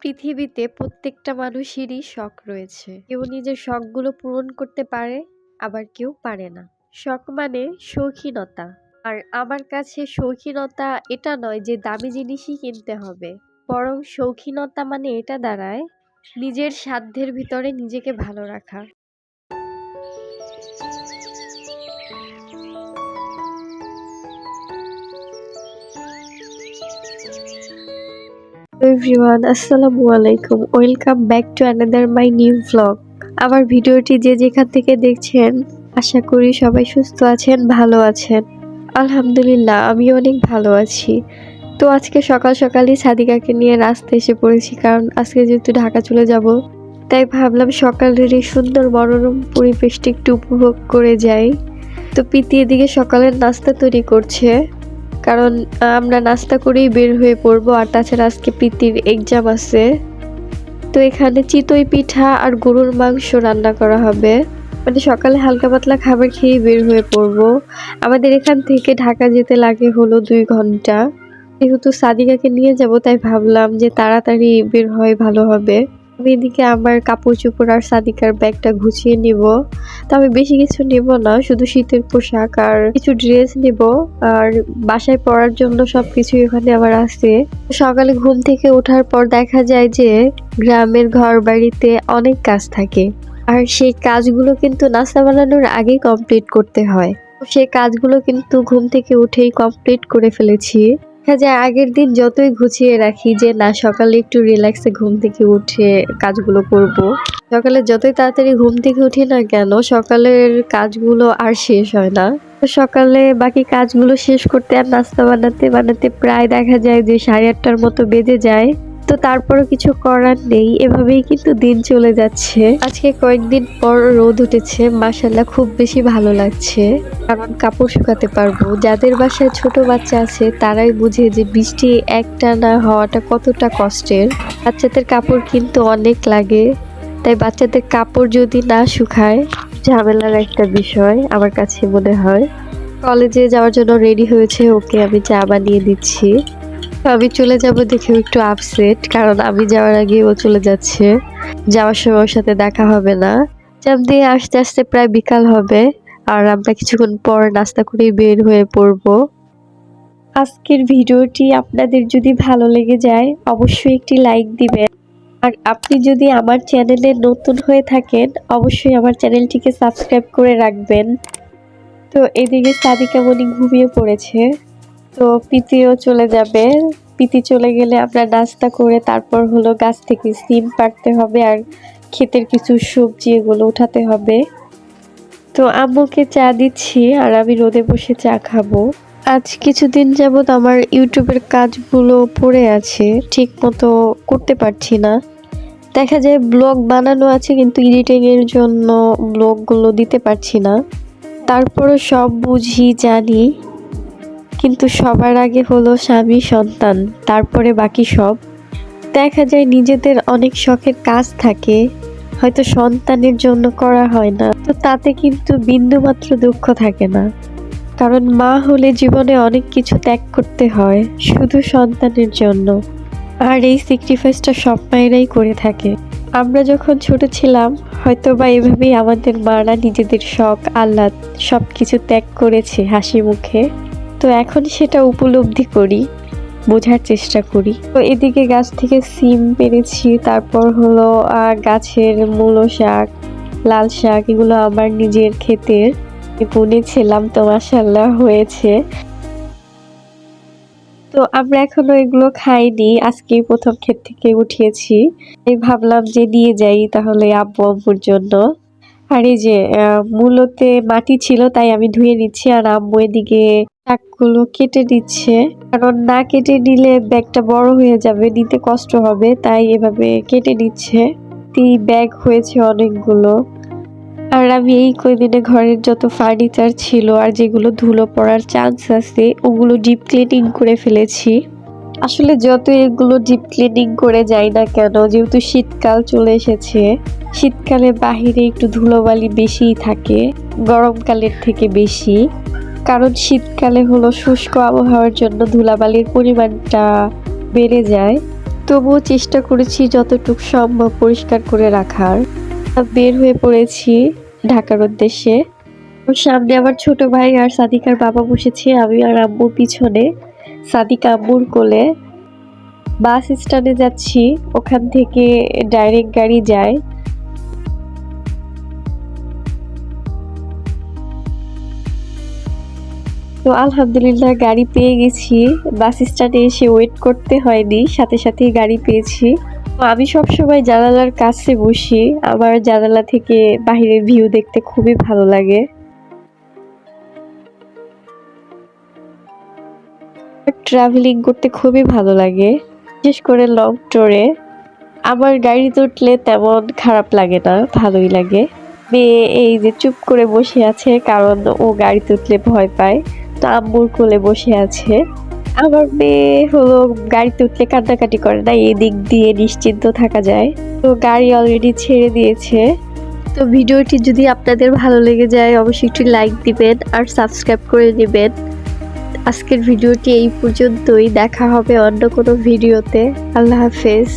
পৃথিবীতে প্রত্যেকটা মানুষেরই শখ রয়েছে। কেউ নিজের শখগুলো পূরণ করতে পারে, আবার কেউ পারে না। শখ মানে শৌখিনতা। আর আমার কাছে শৌখিনতা এটা নয় যে দামি জিনিসই কিনতে হবে। বরং শৌখিনতা মানে এটা দাঁড়ায়, নিজের সাধ্যের ভিতরে নিজেকে ভালো রাখা। এভরিওয়ান, আসসালামু আলাইকুম। Welcome back to another my new vlog আমার ভিডিওটি যে যেখান থেকে দেখছেন, আশা করি সবাই সুস্থ আছেন, ভালো আছেন। আলহামদুলিল্লাহ আমি অনেক ভালো আছি। তো আজকে সকাল সকালই সাদিকাকে নিয়ে রাস্তায় এসে পড়েছি, কারণ আজকে যেহেতু ঢাকা চলে যাব, তাই ভাবলাম সকালের এই সুন্দর মনোরম পরিবেশটি একটু উপভোগ করে যাই। তো পিতি এদিকে সকালের নাস্তা তৈরি করছে। কারণ আমরা নাস্তা করেই বের হয়ে পড়ব আর তাছাড়া আজকে প্রীতির এক্সাম আছে। তো এখানে চিতই পিঠা আর গরুর মাংস রান্না করা হবে। মানে সকালে হালকা পাতলা খাবার খেয়ে বের হয়ে পড়ব। আমাদের এখান থেকে ঢাকা যেতে লাগে হলো দুই ঘণ্টা। যেহেতু সাদিকাকে নিয়ে যাব, তাই ভাবলাম যে তাড়াতাড়ি বের হয়, ভালো হবে। আমি এদিকে আমার কাপড় চোপড় আর সাদিকার ব্যাগটা গুছিয়ে নিব। তো আমি বেশি কিছু নেব না, শুধু শীতের পোশাক আর কিছু ড্রেস নেব। আর বাসায় পরার জন্য সবকিছু এখানে আবার আছে। সকালে ঘুম থেকে ওঠার পর দেখা যায় যে গ্রামের ঘর বাড়িতে অনেক কাজ থাকে। আর সেই কাজগুলো কিন্তু নাস্তা বানানোর আগেই কমপ্লিট করতে হয়। সেই কাজগুলো কিন্তু ঘুম থেকে উঠেই কমপ্লিট করে ফেলেছি। দেখা যায় আগের দিন যতই গুছিয়ে রাখি যে না, সকালে একটু রিল্যাক্সে ঘুম থেকে উঠে কাজগুলো করব। সকালে যতই তাড়াতাড়ি ঘুম থেকে উঠি না কেন, সকালের কাজগুলো আর শেষ হয় না সকালে বাকি কাজগুলো শেষ করতে আর নাস্তা বানাতে বানাতে প্রায় দেখা যায় যে সাড়ে আটটার মতো বেজে যায় তো তারপরও কিছু করার নেই। এভাবেই কিন্তু দিন চলে যাচ্ছে। আজকে কয়েকদিন পর রোদ উঠেছে মাসাল্লাহ খুব বেশি ভালো লাগছে। কারণ কাপড় শুকাতে পারব। যাদের বাসায় ছোট বাচ্চা আছে, তারাই বুঝে যে বৃষ্টি একটা না হওয়াটা কতটা কষ্টের। বাচ্চাদের কাপড় কিন্তু অনেক লাগে। তাই বাচ্চাদের কাপড় যদি না শুকায়, ঝামেলার একটা বিষয় আমার কাছে মনে হয়। কলেজে যাওয়ার জন্য রেডি হয়েছে, ওকে আমি চা বানিয়ে দিচ্ছি। আমি চলে যাব দেখে একটু আপসেট কারণ আমি যাওয়ার আগে ও চলে যাচ্ছে। যাওয়ার সময় ওর সাথে দেখা হবে না। চাপ দিয়ে আস্তে আস্তে প্রায় বিকাল হবে, আর আমরা কিছুক্ষণ পর নাস্তা করে বের হয়ে পড়ব। আজকের ভিডিওটি আপনাদের যদি ভালো লেগে যায়, অবশ্যই একটি লাইক দিবেন। আর আপনি যদি আমার চ্যানেলে নতুন হয়ে থাকেন, অবশ্যই আমার চ্যানেলটিকে সাবস্ক্রাইব করে রাখবেন। তো এদিকে সাদিকা মনি ঘুমিয়ে পড়েছে। তো পিতিও চলে যাবে। পিতি চলে গেলে আমরা নাস্তা করে তারপর হলো গাছ থেকে সিম পাড়তে হবে আর ক্ষেতের কিছু সবজি এগুলো উঠাতে হবে। তো আম্মুকে চা দিচ্ছি আর আমি রোদে বসে চা খাব। আজ কিছুদিন যাবত আমার ইউটিউবের কাজগুলো পড়ে আছে ঠিক মতো করতে পারছি না। দেখা যায় ব্লগ বানানো আছে কিন্তু এডিটিং এর জন্য ব্লগগুলো দিতে পারছি না। তারপরও সব বুঝি, জানি। কিন্তু সবার আগে হলো স্বামী, সন্তান, তারপরে বাকি সব। দেখা যায় নিজেদের অনেক শখের কাজ থাকে, হয়তো সন্তানের জন্য করা হয় না। তো তাতে কিন্তু বিন্দুমাত্র দুঃখ থাকে না। কারণ মা হলে জীবনে অনেক কিছু ত্যাগ করতে হয়, শুধু সন্তানের জন্য। আর এই স্যাক্রিফাইসটা সব মায়েরাই করে থাকে। আমরা যখন ছোট ছিলাম হয়তো বা এভাবেই আমাদের মারা নিজেদের শখ, আহ্লাদ সব কিছু ত্যাগ করেছে হাসি মুখে। তো এখন সেটা উপলব্ধি করি, বোঝার চেষ্টা করি। তো এদিকে গাছ থেকে সিম পেরেছি, তারপর হলো গাছের মূলো শাক, লাল শাক, এগুলো আমার নিজের ক্ষেতের। বুনেছিলাম তো মাসাল্লাহ হয়েছে। তো আমরা এখনও এগুলো খাইনি আজকে প্রথম ক্ষেত থেকে উঠিয়েছি। এই ভাবলাম যে নিয়ে যাই তাহলে আব্বু আম্মুর জন্য। আর এই যে মূলোতে মাটি ছিল তাই আমি ধুয়ে নিচ্ছি, আর আম্মু এদিকে শাকগুলো কেটে দিচ্ছে। কারণ না কেটে নিলে ব্যাগটা বড় হয়ে যাবে, নিতে কষ্ট হবে, তাই এভাবে কেটে নিচ্ছে এই ব্যাগ হয়েছে অনেকগুলো। আর আমি এই কয়দিনে ঘরের যত ফার্নিচার ছিল আর যেগুলো ধুলো পড়ার চান্স আছে, ওগুলো ডিপ ক্লিনিং করে ফেলেছি। আসলে যত এগুলো ডিপ ক্লিনিং করে যাই না কেন, যেহেতু শীতকাল চলে এসেছে, শীতকালে বাহিরে একটু ধুলোবালি বেশিই থাকে, গরমকালের থেকে বেশি। কারণ শীতকালে হলো শুষ্ক আবহাওয়ার জন্য ধুলাবালির পরিমাণটা বেড়ে যায়। তবুও চেষ্টা করেছি যতটুকু সম্ভব পরিষ্কার করে রাখার। বের হয়ে পড়েছি ঢাকার উদ্দেশ্যে। সামনে আমার ছোট ভাই আর সাদিকার বাবা বসেছে, আমি আর আম্মু পিছনে। সাদিক আম্মুর কোলে। বাস স্ট্যান্ডে যাচ্ছি, ওখান থেকে ডাইরেক্ট গাড়ি যায়। তো আলহামদুলিল্লাহ গাড়ি পেয়ে গেছি। বাস স্ট্যান্ডে এসে ওয়েট করতে হয়নি, সাথে সাথেই গাড়ি পেয়েছি। তো আমি সবসময় জানালার কাছে বসি, আমার জানালা থেকে বাহিরের ভিউ দেখতে খুবই ভালো লাগে। ট্রাভেলিং করতে খুবই ভালো লাগে, বিশেষ করে লং ট্যুরে আমার গাড়িতে উঠলে তেমন খারাপ লাগে না, ভালোই লাগে। মেয়ে এই যে চুপ করে বসে আছে, কারণ ও গাড়িতে উঠলে ভয় পায়। তো আম্মুর কোলে বসে আছে। আমার মেয়ে হলো গাড়িতে উঠলে কান্নাকাটি করে না, এদিক দিয়ে নিশ্চিন্ত থাকা যায়। তো গাড়ি অলরেডি ছেড়ে দিয়েছে। তো ভিডিওটি যদি আপনাদের ভালো লেগে যায়, অবশ্যই একটু লাইক দিবেন আর সাবস্ক্রাইব করে নেবেন। আজকের ভিডিওটি এই পর্যন্তই, দেখা হবে অন্য কোনো ভিডিওতে। আল্লাহ হাফেজ।